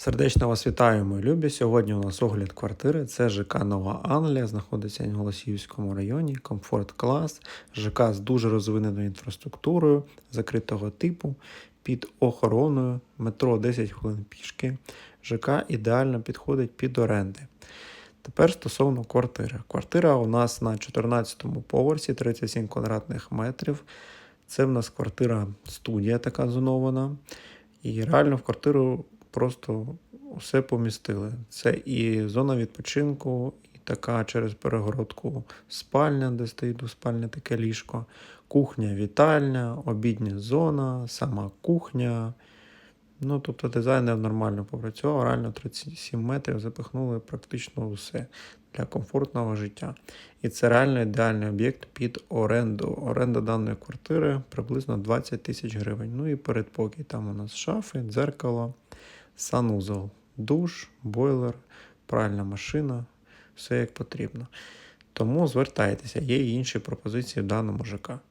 Сердечно вас вітаю, мої любі. Сьогодні у нас огляд квартири. Це ЖК Нова Англія, знаходиться в Голосіївському районі, комфорт клас, ЖК з дуже розвиненою інфраструктурою, закритого типу, під охороною, метро 10 хвилин пішки. ЖК ідеально підходить під оренди. Тепер стосовно квартири. Квартира у нас на 14-му поверсі, 37 квадратних метрів. Це в нас квартира студія така зонована. І реально в квартиру просто все помістили. Це і зона відпочинку, і така через перегородку спальня, де стоїть двоспальне таке ліжко, кухня, вітальня, обідня зона, сама кухня. Ну, тобто дизайнер нормально попрацював, реально 37 метрів запихнули практично усе для комфортного життя. І це реально ідеальний об'єкт під оренду. Оренда даної квартири приблизно 20 тисяч гривень. Ну і передпокій. Там у нас шафи, дзеркало, санузел, душ, бойлер, пральна машина, все як потрібно. Тому звертайтеся, є інші пропозиції в даному ЖК.